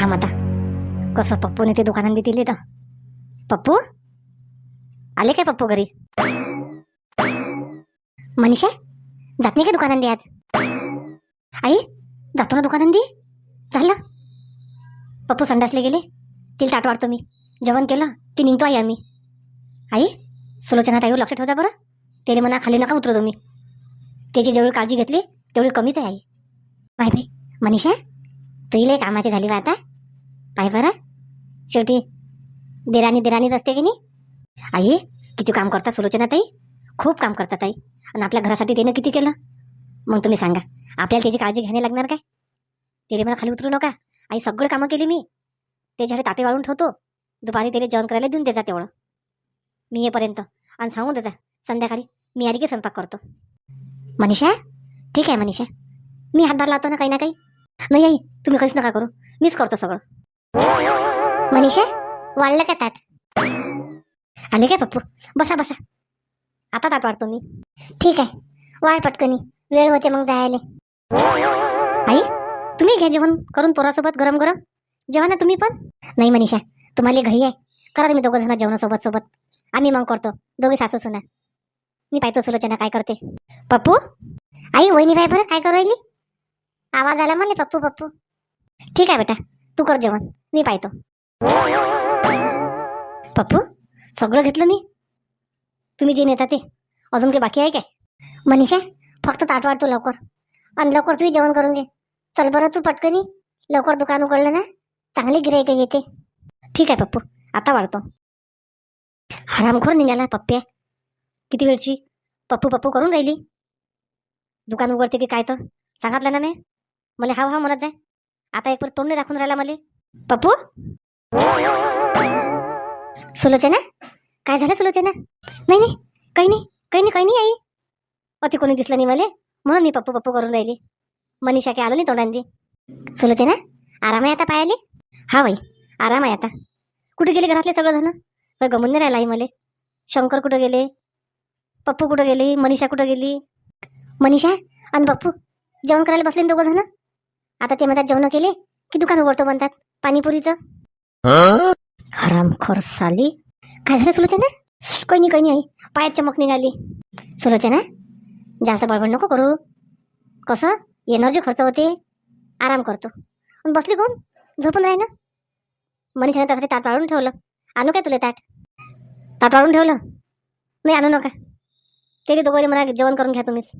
थांब आता. कसं पप्पूने ते दुकानात दिले तर? पप्पू? आले काय पप्पू घरी? मनीषा जात नाही का दुकानात दे आज? आई जातो ना दुकानात दे झालं. पप्पू संडासले गेले. तिला ताट वाढतो मी. जेवण केलं की निघतो आई आम्ही. आई सुलोचना ताईवर हो, लक्ष ठेवता बरं. त्याने म्हणा खाली नका उतरू तुम्ही. त्याची जेवढी काळजी घेतली तेवढी कमीच आहे आई. Bye bye. मनीषा? तुला कामाची झाली बा आता? पाय बरं. शेवटी देराणी देराणीच असते की नाही? आई किती काम करतात सुलोचना ताई? खूप काम करतात ताई आणि आपल्या घरासाठी त्यानं किती केलं? मग तुम्ही सांगा. आपल्याला त्याची काळजी घ्यायला लागणार काय? त्याला मला खाली उतरू नका. आई सगळं कामं केली मी. त्याच्याकडे ताटे वाळून ठेवतो. दुपारी त्याला जेवण करायला देऊन देजा तेवढं. मी येईपर्यंत. आणि सांगून देजा संध्याकाळी मी आली की स्वयंपाक करतो. मनीषा? ठीक आहे मनीषा. मी हातभार लावतो ना काही ना काही? नाही आई तुम्ही काहीच नका करू. मीच करतो सगळं. मनीषा वाढलं का ताट? आले काय पप्पू? बसा बसा. आता ताट वाढतो मी. ठीक आहे. वाढ पटकनी. वेळ होते मग जायले. आई तुम्ही घ्या जेवण करून पोरासोबत गरम गरम. जेवा ना तुम्ही पण. नाही मनीषा तुम्हाला घाई आहे. करा तुम्ही दोघं जण जेवणासोबत सोबत. आम्ही मग करतो. दोघे सासू सुना मी पाहतो सुलोचना काय करते. पप्पू आई वहिनी भाई बरं काय करू राहिली? आवाज आला म्हणले पप्पू पप्पू. ठीक आहे बेटा तू कर जेवण मी पाहतो. पप्पू सगळं घेतलं मी? तुम्ही जे नेता ते अजून काही बाकी आहे काय? मनीषा फक्त ताट वाढतो लवकर. आणि लवकर तुम्ही जेवण करून घे. चल बरं तू पटकनी लवकर दुकान उघडलं ना चांगली गिराईक येते ठीक आहे पप्पू आता वाढतो. हरामखोर निघाला पप्प्या. किती वेळची पप्पू पप्पू करून राहिली? दुकान उघडते की काय तर? सांगितलं ना मी? मला हाव हा म्हणत जाय. आता एक तोंड नाही दाखवून राहिला मला. पप्पू? सुलोचना? काय झालं सुलोचना? नाही नाही काही नाही काही नाही काही नाही आई. अति कोणी दिसलं नाही मला. म्हणून मी पप्पू पप्पू करून राहिली. मनीषा काय आलो नाही तोंडांनी. सुलोचना आराम आहे आता पायाले? हा बाई आराम आहे आता. कुठे गेले घरातले सगळेजण काय गमून नाही राहिला आई मला. शंकर कुठं गेले? पप्पू कुठं गेले? मनीषा कुठं गेली? मनीषा आणि पप्पू जेवण करायला बसले दोघं जण? आता ते म्हणतात जेवण केले की दुकान उघडतो म्हणतात पाणीपुरीचं. हरामखोर साली. काय झालं सुलोचना? काही नाही काही नाही आई. पायात चमक निघाली. सुलोचना जास्त बळबड नको करू. कसं? एनर्जी खर्च होते. आराम करतो. आणि बसली कोण? झोपून राही ना. मनीषाने त्यासाठी ताट वाळून ठेवलं. आणू काय तुला ताट? ताट वाळून ठेवलं. नाही आणू नका. ते दोघं मला जेवण करून घ्या तुम्हीच.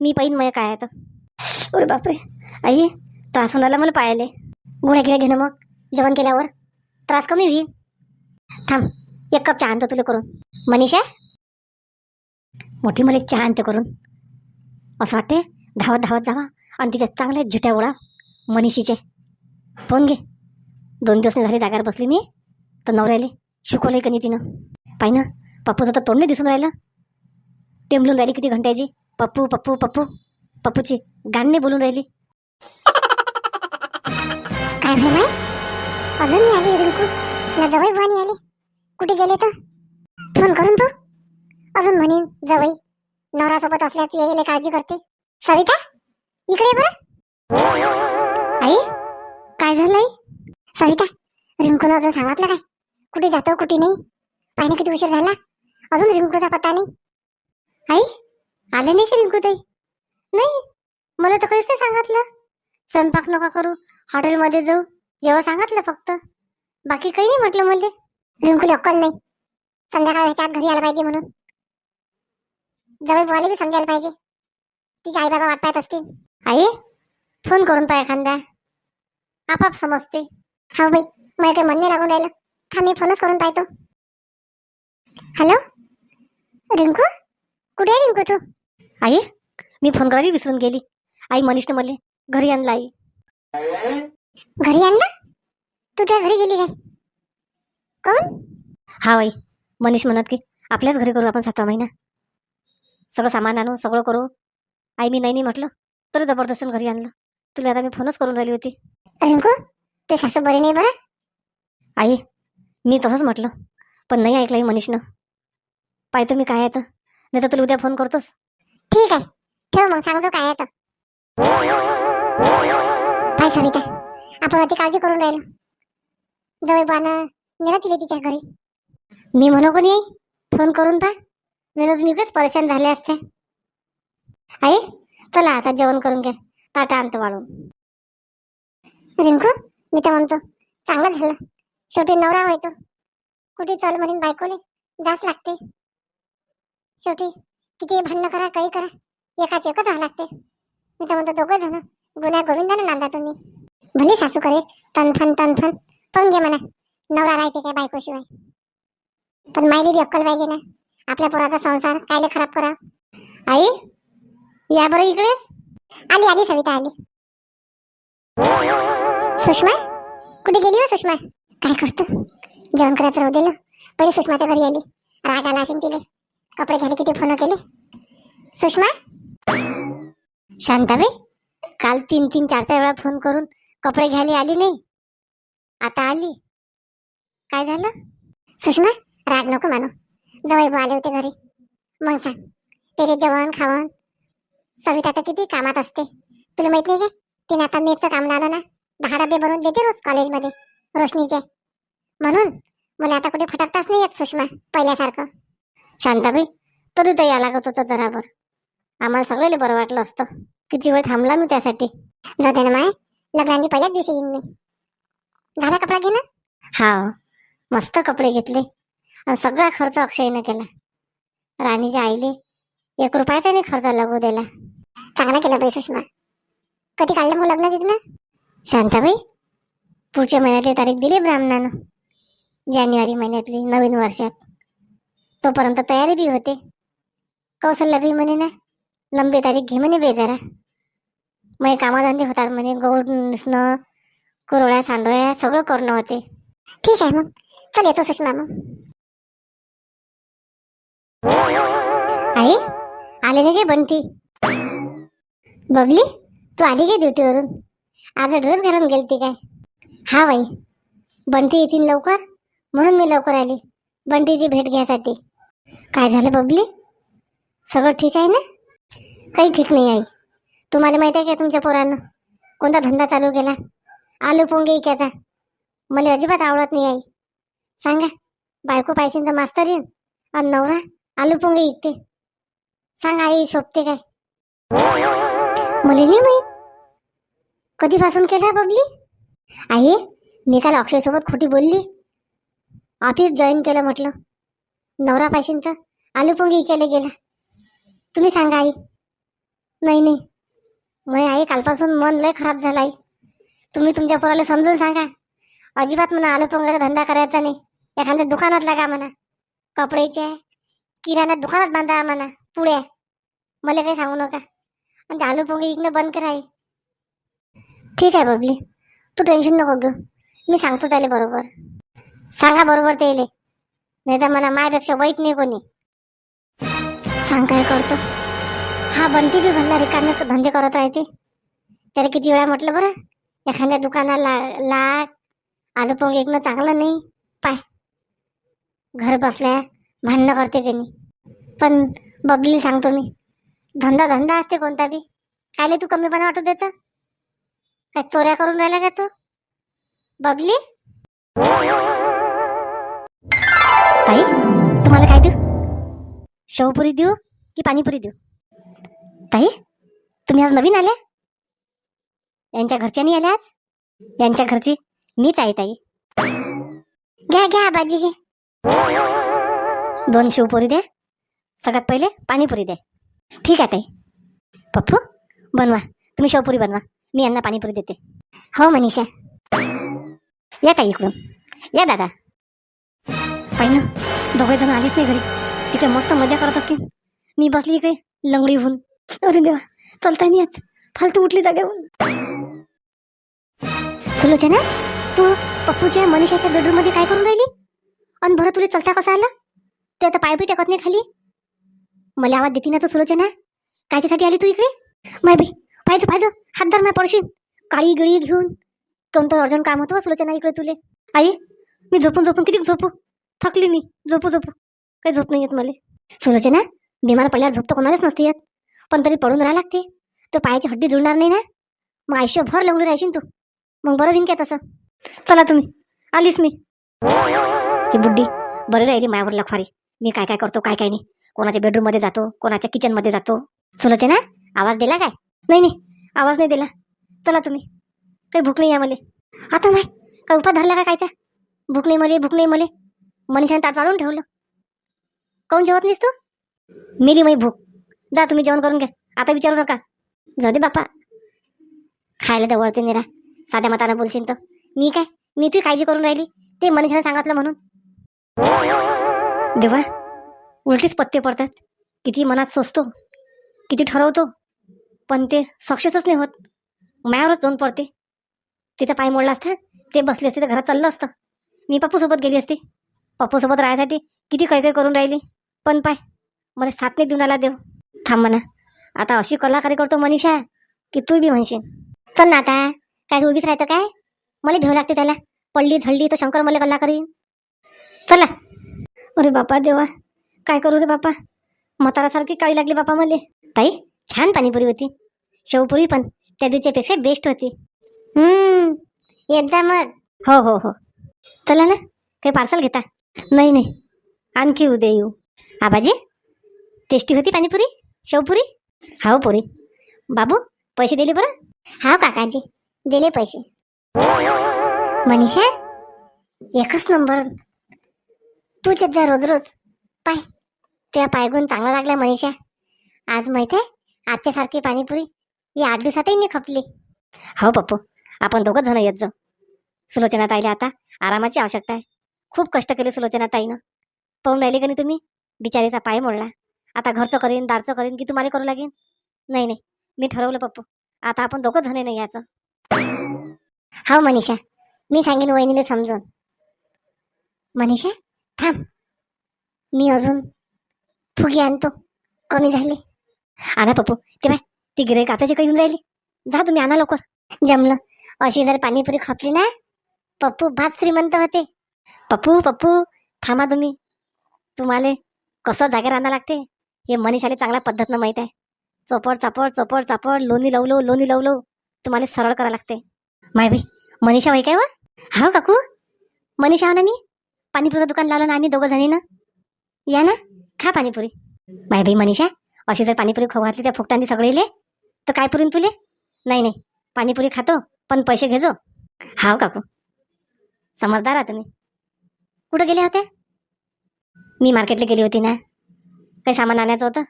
मी पाहिन मग काय आहे तर. अरे बापरे. आई त्रास होणार मला पायाले गोळ्या गिळ्या घेणं मग. जेवण केल्यावर. त्रास कमी होईल. थांब एक कप चहा आणतो तुला करून. मनीषा? मोठी मला चहा आणते करून. असं वाटते धावत धावत जावा आणि तिच्या चांगल्या झिट्या उडा मनीषीचे. फोन घे. दोन दिवस झाले जागार बसली मी. तर नवऱ्याले. शिकवलंय का नाही तिनं. पाहि ना पप्पूचं तर तोंड नाही दिसून राहिलं. टेंबलून राहिली किती घंट्याची. पप्पू पप्पू पप्पू. पप्पूची गाणं बोलून राहिली. काय अजून नाही आली रिंकू ना जवळ बुवानी आली. कुठे गेले तर? फोन करून तू अजून म्हणेन जवळ. नवरासोबत असल्याची यायला काळजी करते. सविता इकडे ये बरं. आई काय झालं आई? सविता रिंकूला अजून सांगितलं काय? कुठे जातो कुठे नाही? पाहिजे किती उशीर झाला. अजून रिंकूचा पत्ता नाही. आई आले नाही की रिंकू ताई? नाही. मला तर काहीच नाही सांगितलं. स्वयंपाक नका करू. हॉटेलमध्ये जाऊ. जेव्हा सांगितलं फक्त. बाकी काही नाही म्हटलं मला. रिंकूला अक्कल नाही. संध्याकाळ ह्याच्या आत घरी आला पाहिजे म्हणून. जवळ बुवाला बी समजायला पाहिजे. तिचे आई बाबा वाट पाहत असतील. आई फोन करून पाय एखाद्या आपाप समजते. हा बाई मला काही नाही लागून राहिलं. थांब मी फोनच करून पाहतो. हॅलो? रिंकू? कुठे आहे रिंकू तू? आई मी फोन करायची विसरून गेली. आई मनीषनं मला घरी आणलं आई. घरी आणलं? तू त्या घरी गेली काय? कोण? हा आई मनीष म्हणत की आपल्याच घरी करू आपण सातवा महिना. सगळं सामान आणू सगळं करू. आई मी नाही नाही म्हटलं तर जबरदस्त घरी आणलं. तुला आता मी फोनच करून राहिली होती. रिंकू ते सासू बरे नाही बरं? आई मी तसंच म्हटलं पण नाही ऐकलं आई मनीषनं. पाहतो मी काय आहे तर. नाही तर तुला उद्या फोन करतोस. ठीक आहे ठेव मग सांगतो काय आहे तर. काय सविता? आपण अति काळजी करून राहिलो. जवळ बानं नेलं तिले तिच्या घरी. मी म्हणू कोणी? आई फोन करून पा नाही तर तुम्ही इकडेच परेशान झाले असते. आई चला आता जेवण करून घ्या. ताटा आणतो वाढून रिंकू मी तर म्हणतो चांगलं झालं. शेवटी नवरा होय तो कुठे चल म्हणून बायकोले? जाच लागते. शेवटी किती भांडणं करा काही करा. एकाच एकच व्हावं लागते. मी तर म्हणतो दोघं जण. गुन्हा गोविंदा नांदा तुम्ही. भले सासू करे तनथन तनथन पण घे म्हणा. नवरा राहते काय बायकोशिवाय. पण मायली अक्कल पाहिजे ना. आपल्या पोराचा संसार कायले खराब करा आई या बरं इकडेच. आली आली सविता आली. सुषमा कुठे गेली हो सुषमा? काय करतो? जेवण करायचं राहू दिलं पहिले सुषमाच्या घरी आली. राग आला असेल तिले. कपडे घ्यायला किती फोन केले? सुषमा? शांताबाई काल तीन तीन चार चार वेळा फोन करून कपडे घ्यायला आली नाही. आता आली. काय झालं? सुषमा राग नको मानो. जवळ भाऊ आले होते घरी. मग सांग तेरे जेवण खावण. सविता तर किती कामात असते. तुला माहीत नाही का? तिने आता मेचं काम लावलं ना. दहा डबे बनवून देते रोज कॉलेजमध्ये रोशनीचे. म्हणून मला आता कुठे फटकताच नाही येत सुषमा पहिल्यासारखं. शांताबाई तरी तर या लागत होतं जराबर आम्हाला सगळ्याला बरं वाटलं असतं. किती वेळ थांबला मी त्यासाठी. जाऊ दे ना माय. लग्नाने पहिल्याच दिवशी येईन मी. झाला कपडा घे ना हा मस्त कपडे घेतले. आणि सगळा खर्च अक्षयनं केला. राणीच्या आईले एक रुपयाचा नाही खर्च लागू दिला. चांगला केला बाई सुषमा. कधी काढलं मग लग्न तिथनं शांताबाई पुढच्या महिन्यातली तारीख दिली ब्राह्मणानं. जानेवारी महिन्यातली नवीन वर्षात. तोपर्यंत तयारी बी होते. कौशल्य बी म्हणे ना. लंबी तारीख घे म्हणे बे जरा मग कामाधंदे होतात म्हणे गौड नुसणं कुरोळ्या सांडोळ्या सगळं करणं होते. ठीक आहे मग. चल येतो सुषमा मग. आई आले रे गे बंटी. बबली तू आली गे ड्युटीवरून? आज ड्रेस घालून गेलती काय? हा बाई बंटी येतील लवकर? म्हणून मी लवकर आली. बंटीची भेट घ्यायसाठी काय झालं बबली? सगळं ठीक आहे ना? काही ठीक नाही आई. तुम्हाला माहिती आहे का तुमच्या पोरानं? कोणता धंदा चालू केला? आलू पोंगे इक्याचा. मला अजिबात आवडत नाही आई. सांगा बायको पाहिजे तर मास्तर येईन. आणि नवरा आलू पोंगे इकते. सांग आई शोभते काय? मला नाही कधीपासून केला बबली? आई मी काल अक्षयसोबत खोटी बोलली. ऑफिस जॉईन केलं म्हटलं. नवरा पाहिजे तर आलू पोंगे इकायला गेला. तुम्ही सांगा आई नाही नाही. मग आई कालपासून मन लय खराब झालं आहे तुम्ही तुमच्या पोराला समजून सांगा. अजिबात म्हणा आलो पोंगल्याचा धंदा करायचा नाही. एखाद्या दुकानात लागा म्हणा. कपड्याचे किराणा दुकानात बांधा म्हणा पुढे. मला काही सांगू नका. आणि ते आलू पोंगे इकडं बंद करा ठीक आहे बबली. तू टेन्शन नको घेऊ. मी सांगतो त्याला बरोबर. सांगा बरोबर ते नाही तर मला मायापेक्षा वाईट नाही कोणी. सांग काय करतो. हा बनती बी भरला रिकामे धंदे करत राहते. त्याला किती वेळा म्हटलं बरं एखाद्या दुकानाला लाग आलू पोंग एकनं चांगलं नाही पाय. घर बसल्या भांडणं करते की नाही. पण बबली सांगतो मी धंदा धंदा असते कोणता बी. कायले तू कमीपणा वाटू देत? काय चोऱ्या करून राहिला का तू? बबली? ताई तुम्हाला काय देऊ? शेवपुरी देऊ की पाणीपुरी देऊ? ताई तुम्ही आज नवीन आल्या? यांच्या घरच्यानी आल्या आज? यांच्या घरची मीच आहे ताई. घ्या घ्या बाजी घे. दोन शिवपुरी द्या सगळ्यात पहिले पाणीपुरी द्या ठीक आहे ताई. पप्पू बनवा. तुम्ही शेवपुरी बनवा. मी यांना पाणीपुरी देते. हो मनीषा. या ताई इकडून. या दादा. पाहिलं? दोघे जण आलेच नाही घरी. तिकडे मस्त मजा करत असतील. मी बसली इकडे लंगडी होऊन अरे देवा चलता नाही येत फालतू उठली जागेहून सुलोचना तू पप्पूच्या मनीषाच्या बेडरूममध्ये काय करून राहिली? आणि बरं तुला चलता कसा आला? तू आता पाय बी टेकत नाही खाली? मला आवाज देते ना तू सुलोचना. कायच्यासाठी आली तू इकडे? माय बी पाहिजे पाहिजे हात धर माय पडशील काळी गिळी घेऊन. कोणतं अर्जंट काम होतं हो सुलोचना इकडे तुले? आई मी झोपून झोपून किती झोपू? थकली मी झोपू झोपू. काही झोप नाही येत मला. सुलोचना बिमार पडल्यावर झोप तर कोणालाच नसते येत. पण तरी पडून राहा लागते. तो पायाची हड्डी जुळणार नाही ना? मग आयुष्यभर लंगडी राहशील तू. मग बरं भिंक्या तसं. चला तुम्ही. आलीस मी. ही बुड्डी बरी राहिली मायावर लखवारी. मी काय काय करतो काय काय नाही. कोणाच्या बेडरूममध्ये जातो कोणाच्या किचनमध्ये जातो. सुलोचे ना? आवाज दिला काय? नाही नाही. आवाज नाही दिला. चला तुम्ही. काही भूक नाही आहे मला. आता माय काय उपा धरला का कायचा भूक नाही मले भूक नाही मले. मनीषाने ताट वाढून ठेवलं. काऊन जेवत नाहीस तू? मेली माई भूक. जा तुम्ही जेवण करून घ्या. आता विचारू नका. जाऊ दे बाप्पा. खायला दवळते निरा. साध्या मतानं बोलशील तर. मी काय? मी तुझी काळजी करून राहिली? ते मनीषाने सांगितलं म्हणून. देवा उलटीच पत्ते पडतात. किती मनात सोचतो किती ठरवतो. पण ते सक्सेसच नाही होत. मायावरच जाऊन पडते. तिचा पाय मोडला असता ते बसले असते तर घरात चाललं असतं. मी पप्पूसोबत गेली असते. पप्पूसोबत राहायसाठी किती काही काही करून राहिली. पण पाय मला साथ नाही देऊन आला देव. थांब म्हणा. आता अशी कलाकारी करतो मनीषा की तू बी म्हणशील. चल ना आता काय उगीच उभीच राहतं काय? मला घेऊ लागते त्याला. पडली झडली तर शंकर मला कल्ला करीन चला अरे बापा देवा काय करू रे बापा? म्हातारासारखी काळी लागली बापा मला. ताई छान पाणीपुरी होती. शेवपुरी पण त्या दिवशीपेक्षा बेस्ट होती. हम्म मग. हो हो हो. चला ना काही पार्सल घेता. नाही नाही. आणखी उद्या येऊ. आबाजी टेस्टी होती पाणीपुरी? शेवपुरी हाव पुरी. बाबू पैसे दिले बरं? हा काकाजी दिले पैसे. मनीषा एकच नंबर. तूच येत जा रोज रोज. पाय. तुझ्या पायगुण चांगला लागला मनीषा. आज माहिती आहे आजच्यासारखी पाणीपुरी या आठ दिवसातही नाही खपली. हो पप्पू आपण दोघंच जण येत जाऊ. सुलोचना ताईला आता आरामाची आवश्यकता आहे. खूप कष्ट केले सुलोचना ताईनं. पाहून राहिले का नाही तुम्ही? बिचारीचा पाय मोडला. आता घरचं करीन दारचं करीन की तुम्हाला करू लागेन? नाही नाही. मी ठरवलं पप्पू. आता आपण दोघं जण नाही याचं. हो मनीषा. मी सांगेन वहिनीला समजून. मनीषा थांब. मी अजून फुगी आणतो. कमी झाली. आणा पप्पू. ते बाय ती गिराईक आताची काही येऊन राहिली. जा तुम्ही आणा लवकर. जमलं. अशी जर पाणीपुरी खपली ना पप्पू भात श्रीमंत होते. पप्पू पप्पू थांबा तुम्ही. तुम्हाला कसं जागेवर आणा लागते? हे मनीषाला चांगल्या पद्धतनं माहीत आहे. चोपड चापड चोपड चापड लोणी लवलो लोणी लवलो तुम्हाला सरळ करा लागते माय बाई मनीषा बाई काय वा? हा काकू? मनीषा हो ना मी पाणीपुरीचं दुकान लावलं ना आम्ही दोघं जणी ना या ना खा पाणीपुरी. माय बाई मनीषा अशी जर पाणीपुरी खाऊ घातली त्या फुकटांनी सगळे तर काय पुरीन तुले? नाही नाही. पाणीपुरी खातो पण पैसे घेजो. हाव काकू. समजदार आहात तुम्ही. कुठं गेल्या होत्या? मी मार्केटला गेली होती ना? काही सामान आणायचं होतं.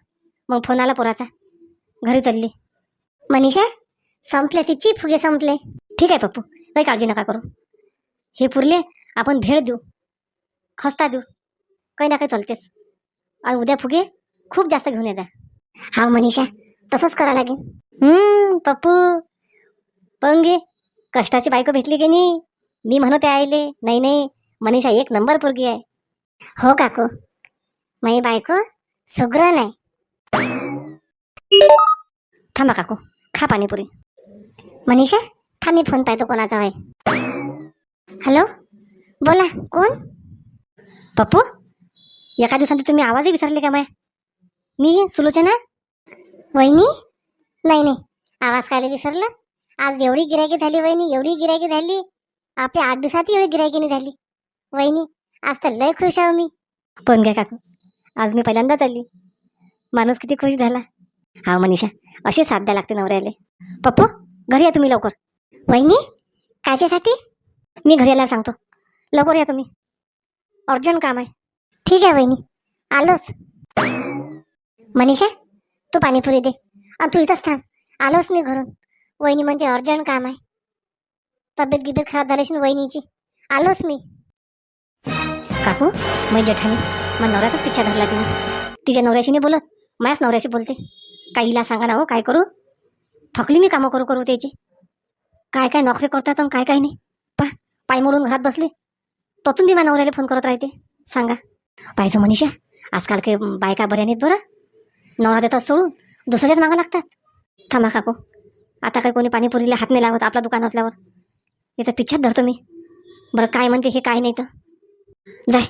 मग फोन आला पोराचा. घरी चालली. मनीषा संपले तिची फुगे संपले. ठीक आहे पप्पू काही काळजी नका करू. हे पुरले आपण भेळ देऊ. खस्ता देऊ. काही ना काही चालतेच. आणि उद्या फुगे खूप जास्त घेऊन येजा हा मनीषा तसंच करा लागेल. पप्पू. पण घे कष्टाची बायको भेटली की नाही? मी म्हणते आईले नाही नाही. मनीषा एक नंबर पोरगी आहे. हो काकू. माई बायको सगळं नाही. थांबा काकू खा पाणीपुरी. मनीषा थांब मी फोन पाहतो कोणाचा आहे. हॅलो बोला कोण? पप्पू एका दिवसात तुम्ही आवाजही विसरले का माय मी सुलोचना? वहिनी? नाही नाही आवाज काय विसरलं? आज एवढी गिरायकी झाली वहिनी एवढी गिरायकी झाली. आपल्या आठ दिवसात एवढी गिरायकी नाही झाली. वहिनी आज तर लय खुश आहो मी. पण घ्या काकू. आज मी पहिल्यांदाच आली. माणूस किती खुश झाला. हा मनीषा अशी साथ द्या लागते नवऱ्याले. पप्पू घरी या तुम्ही लवकर. वहिनी कायच्यासाठी मी घरी यायला सांगतो. लवकर या तुम्ही. अर्जंट काम आहे. ठीक आहे वहिनी. आलोच. मनीषा तू पाणीपुरी दे. आणि तू इथंच थांब. आलोच मी घरून. वहिनी म्हणते अर्जंट काम आहे. तब्येत गिब्येत खराब झाल्याशी वहिनीची. आलोच मी. काकू मी जेठानी. मग नवऱ्याचाच पिच्छा धरला तिने. तिच्या नवऱ्याशी नाही बोलत माझ्याच नवऱ्याशी बोलते. काहीला सांगा ना हो काय करू? थकली मी कामं करू करू त्याची. काय काय नोकरी करतात आणि काय काय नाही. पा पाय मोडून घरात बसले. ततून बी माझ्या नवऱ्याला फोन करत राहते. सांगा. पाहिजे मनीषा आजकाल काही बायका बऱ्या नाहीत बरं? नवरा देतात सोडून दुसऱ्याच मागा लागतात. थांबा काकू. आता काय कोणी पाणीपुरीला हात नाही लावत आपला दुकान असल्यावर. याचा पिच्छाच धरतो मी. बरं काय म्हणते हे काय नाही तर. जाय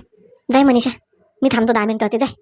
जाय मनीषा. मी थांबतो दहा मिनटं होते जाय.